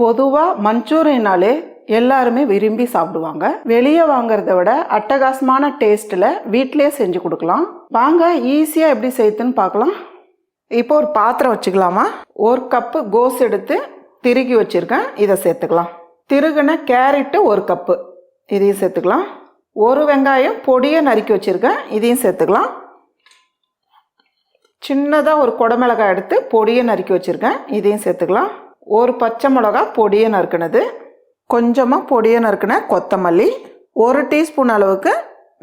பொதுவாக மஞ்சூரியனாலே எல்லாருமே விரும்பி சாப்பிடுவாங்க. வெளியே வாங்குறத விட அட்டகாசமான டேஸ்ட்டில் வீட்டிலே செஞ்சு கொடுக்கலாம். வாங்க ஈஸியாக எப்படி செய்யுதுன்னு பார்க்கலாம். இப்போ ஒரு பாத்திரம் வச்சுக்கலாமா? ஒரு கப்பு கோஸ் எடுத்து திருகி வச்சுருக்கேன். இதை சேர்த்துக்கலாம். திருகுன கேரட்டு ஒரு கப்பு. இதையும் சேர்த்துக்கலாம். ஒரு வெங்காயம் பொடியை நறுக்கி வச்சுருக்கேன். இதையும் சேர்த்துக்கலாம். சின்னதாக ஒரு குடமிளகாய் எடுத்து பொடியை நறுக்கி வச்சுருக்கேன். இதையும் சேர்த்துக்கலாம். ஒரு பச்சை மிளகா பொடியை நறுக்கினது. கொஞ்சமாக பொடியை நறுக்கின கொத்தமல்லி ஒரு டீஸ்பூன் அளவுக்கு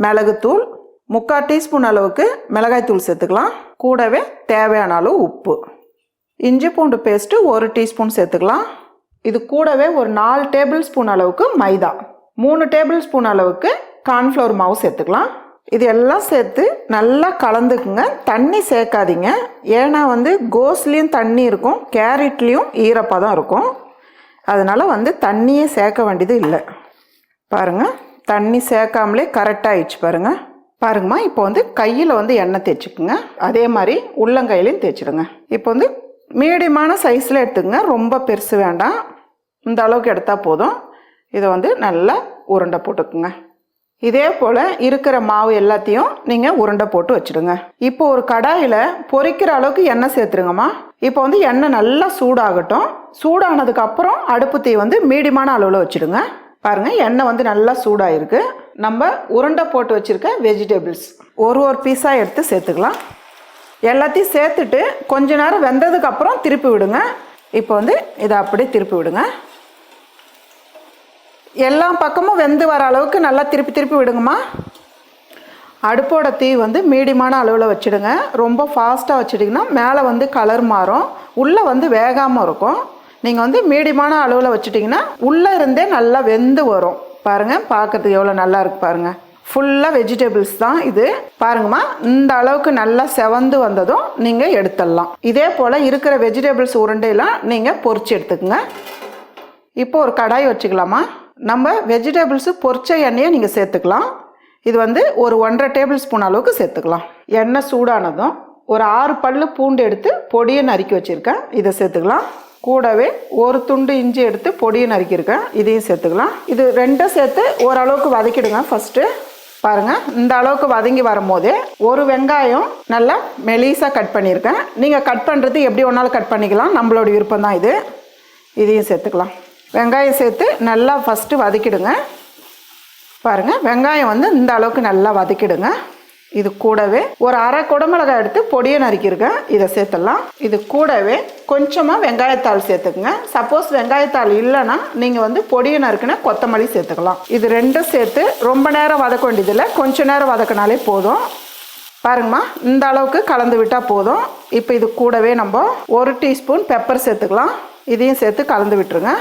மிளகுத்தூள் முக்கால் டீஸ்பூன் அளவுக்கு மிளகாய்த்தூள் சேர்த்துக்கலாம். கூடவே தேவையான அளவு உப்பு. இஞ்சி பூண்டு பேஸ்ட்டு ஒரு டீஸ்பூன் சேர்த்துக்கலாம். இது கூடவே ஒரு நாலு டேபிள் ஸ்பூன் அளவுக்கு மைதா. மூணு டேபிள் ஸ்பூன் அளவுக்கு கார்ன்ஃப்ளவர் மாவு சேர்த்துக்கலாம். இது எல்லாம் சேர்த்து நல்லா கலந்துக்குங்க. தண்ணி சேர்க்காதீங்க. ஏன்னா வந்து கோஸ்லேயும் தண்ணி இருக்கும். கேரட்லேயும் ஈரப்பதம் இருக்கும். அதனால் வந்து தண்ணியே சேர்க்க வேண்டியது இல்லை. பாருங்கள் தண்ணி சேர்க்காமலே கரெக்டாகிடுச்சு பாருங்கள் பாருங்கம்மா இப்போ வந்து கையில் வந்து எண்ணெய் தேய்ச்சிக்குங்க. அதே மாதிரி உள்ளங்கையிலையும் தேய்ச்சிடுங்க. இப்போ வந்து மீடியமான சைஸில் எடுத்துக்கங்க. ரொம்ப பெருசு வேண்டாம். இந்த அளவுக்கு எடுத்தால் போதும். இதை வந்து நல்லா உருண்டை போட்டுக்குங்க. இதே போல் இருக்கிற மாவு எல்லாத்தையும் நீங்கள் உருண்டை போட்டு வச்சுடுங்க. இப்போ ஒரு கடாயில் பொரிக்கிற அளவுக்கு எண்ணெய் சேர்த்துருங்கம்மா. இப்போ வந்து எண்ணெய் நல்லா சூடாகட்டும். சூடானதுக்கப்புறம் அடுப்பு தீ வந்து மீடியமான அளவில் வச்சுடுங்க. பாருங்கள் எண்ணெய் வந்து நல்லா சூடாயிருக்கு. நம்ம உருண்டை போட்டு வச்சுருக்க வெஜிடபிள்ஸ் ஒரு ஒரு பீஸாக எடுத்து சேர்த்துக்கலாம். எல்லாத்தையும் சேர்த்துட்டு கொஞ்ச நேரம் வெந்ததுக்கப்புறம் திருப்பி விடுங்க. இப்போ வந்து இதை அப்படியே திருப்பி விடுங்க. எல்லா பக்கமும் வெந்து வர அளவுக்கு நல்லா திருப்பி திருப்பி விடுங்கம்மா. அடுப்போட தீ வந்து மீடியமான அளவில் வச்சுடுங்க. ரொம்ப ஃபாஸ்ட்டாக வச்சுட்டிங்கன்னா மேலே வந்து கலர் மாறும். உள்ளே வந்து வேகாமல் இருக்கும். நீங்கள் வந்து மீடியமான அளவில் வச்சுட்டிங்கன்னா உள்ளே இருந்தே நல்லா வெந்து வரும். பாருங்கள் பார்க்கறதுக்கு எவ்வளோ நல்லா இருக்கு பாருங்கள் ஃபுல்லாக வெஜிடபிள்ஸ் தான் இது. பாருங்கம்மா இந்த அளவுக்கு நல்லா செவந்து வந்ததும் நீங்கள் எடுத்துடலாம். இதே போல் இருக்கிற வெஜிடபிள்ஸ் உருண்டையெல்லாம் நீங்கள் பொறிச்சு எடுத்துக்கோங்க. இப்போ ஒரு கடாய் வச்சுக்கலாமா? நம்ம வெஜிடபிள்ஸு பொரிச்ச எண்ணெயை நீங்கள் சேர்த்துக்கலாம். இது வந்து ஒரு ஒன்றரை டேபிள் ஸ்பூன் அளவுக்கு சேர்த்துக்கலாம். எண்ணெய் சூடானதும் ஒரு ஆறு பல்லு பூண்டு எடுத்து பொடியை நறுக்கி வச்சுருக்கேன். இதை சேர்த்துக்கலாம். கூடவே ஒரு துண்டு இஞ்சி எடுத்து பொடியை நறுக்கியிருக்கேன். இதையும் சேர்த்துக்கலாம். இது ரெண்டும் சேர்த்து ஓரளவுக்கு வதக்கிடுங்க ஃபஸ்ட்டு பாருங்கள் இந்த அளவுக்கு வதங்கி வரும்போதே ஒரு வெங்காயம் நல்லா மெலீஸாக கட் பண்ணியிருக்கேன். நீங்கள் கட் பண்ணுறது எப்படி ஒன்றாலும் கட் பண்ணிக்கலாம். நம்மளோட விருப்பம் தான் இது. இதையும் சேர்த்துக்கலாம். வெங்காயம் சேர்த்து நல்லா ஃபஸ்ட்டு வதக்கிடுங்க. பாருங்கள் வெங்காயம் வந்து இந்த அளவுக்கு நல்லா வதக்கிடுங்க. இது கூடவே ஒரு அரை குடமிளகாய் எடுத்து பொடியை நறுக்கியிருக்கேன் இதை சேர்த்துடலாம். இது கூடவே கொஞ்சமாக வெங்காயத்தாள் சேர்த்துக்குங்க. சப்போஸ் வெங்காயத்தாள் இல்லைன்னா நீங்கள் வந்து பொடியை நறுக்குன கொத்தமல்லி சேர்த்துக்கலாம். இது ரெண்டும் சேர்த்து ரொம்ப நேரம் வதக்க வேண்டியதில்லை. கொஞ்ச நேரம் வதக்கினாலே போதும். பாருங்கம்மா இந்த அளவுக்கு கலந்து விட்டால் போதும். இப்போ இது கூடவே நம்ம ஒரு டீஸ்பூன் பெப்பர் சேர்த்துக்கலாம். இதையும் சேர்த்து கலந்து விட்டுருங்க.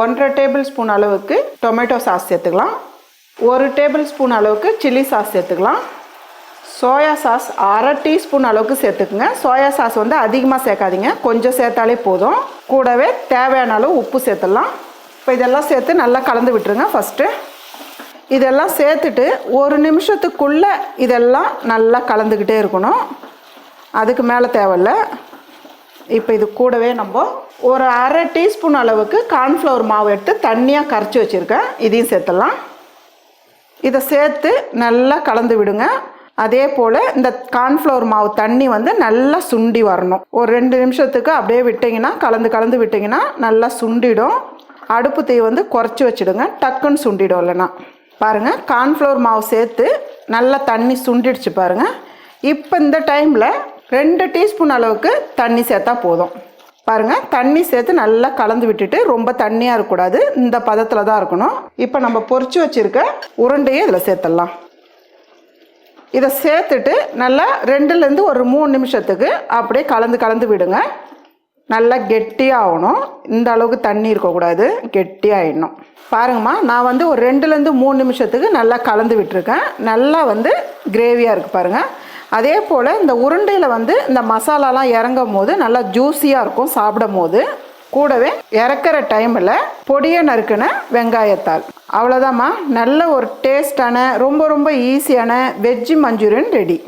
ஒன்றரை டேபிள் ஸ்பூன் அளவுக்கு டொமேட்டோ சாஸ் சேர்த்துக்கலாம். ஒரு டேபிள் ஸ்பூன் அளவுக்கு சில்லி சாஸ் சேர்த்துக்கலாம். சோயா சாஸ் அரை டீஸ்பூன் அளவுக்கு சேர்த்துக்குங்க. சோயா சாஸ் வந்து அதிகமாக சேர்க்காதீங்க. கொஞ்சம் சேர்த்தாலே போதும். கூடவே தேவையான அளவு உப்பு சேர்த்துடலாம். இப்போ இதெல்லாம் சேர்த்து நல்லா கலந்து விட்டுருங்க ஃபஸ்ட்டு இதெல்லாம் சேர்த்துட்டு ஒரு நிமிஷத்துக்குள்ளே இதெல்லாம் நல்லா கலந்துக்கிட்டே இருக்கணும். அதுக்கு மேலே தேவையில்ல. இப்போ இது கூடவே நம்ம ஒரு அரை டீஸ்பூன் அளவுக்கு கார்ன்ஃப்ளவர் மாவு எடுத்து தண்ணியாக கரைச்சி வச்சுருக்கேன். இதையும் சேர்த்துடலாம். இதை சேர்த்து நல்லா கலந்து விடுங்க. அதே போல் இந்த கார்ன்ஃப்ளவர் மாவு தண்ணி வந்து நல்லா சுண்டி வரணும். ஒரு ரெண்டு நிமிஷத்துக்கு அப்படியே விட்டிங்கன்னா கலந்து கலந்து விட்டிங்கன்னா நல்லா சுண்டிடும். அடுப்பு தீ வந்து குறைச்சி வச்சுடுங்க. டக்குன்னு சுண்டிடும் இல்லைன்னா. பாருங்கள் கார்ன்ஃப்ளவர் மாவு சேர்த்து நல்லா தண்ணி சுண்டிடுச்சு பாருங்கள் இப்போ இந்த டைமில் ரெண்டு டீஸ்பூன் அளவுக்கு தண்ணி சேர்த்தா போதும். பாருங்கள் தண்ணி சேர்த்து நல்லா கலந்து விட்டுட்டு ரொம்ப தண்ணியாக இருக்கக்கூடாது. இந்த பதத்தில் தான் இருக்கணும். இப்போ நம்ம பொறிச்சு வச்சுருக்க உருண்டையை இதில் சேர்த்துடலாம். இதை சேர்த்துட்டு நல்லா ரெண்டுலேருந்து ஒரு மூணு நிமிஷத்துக்கு அப்படியே கலந்து கலந்து விடுங்க. நல்லா கெட்டியாகணும் இந்த அளவுக்கு தண்ணி இருக்கக்கூடாது. கெட்டியாகிடணும் பாருங்கம்மா நான் வந்து ஒரு ரெண்டுலேருந்து மூணு நிமிஷத்துக்கு நல்லா கலந்து விட்டுருக்கேன். நல்லா வந்து கிரேவியாக இருக்குது பாருங்கள் அதே போல் இந்த உருண்டையில் வந்து இந்த மசாலாலாம் இறங்கும் போது நல்லா ஜூஸியாக இருக்கும் சாப்பிடும் போது கூடவே இறக்குற டைமில் பொடியை நறுக்கின வெங்காயத்தாள். அவ்வளோதாம்மா நல்ல ஒரு டேஸ்டான ரொம்ப ரொம்ப ஈஸியான வெஜ்ஜி மஞ்சூரியன் ரெடி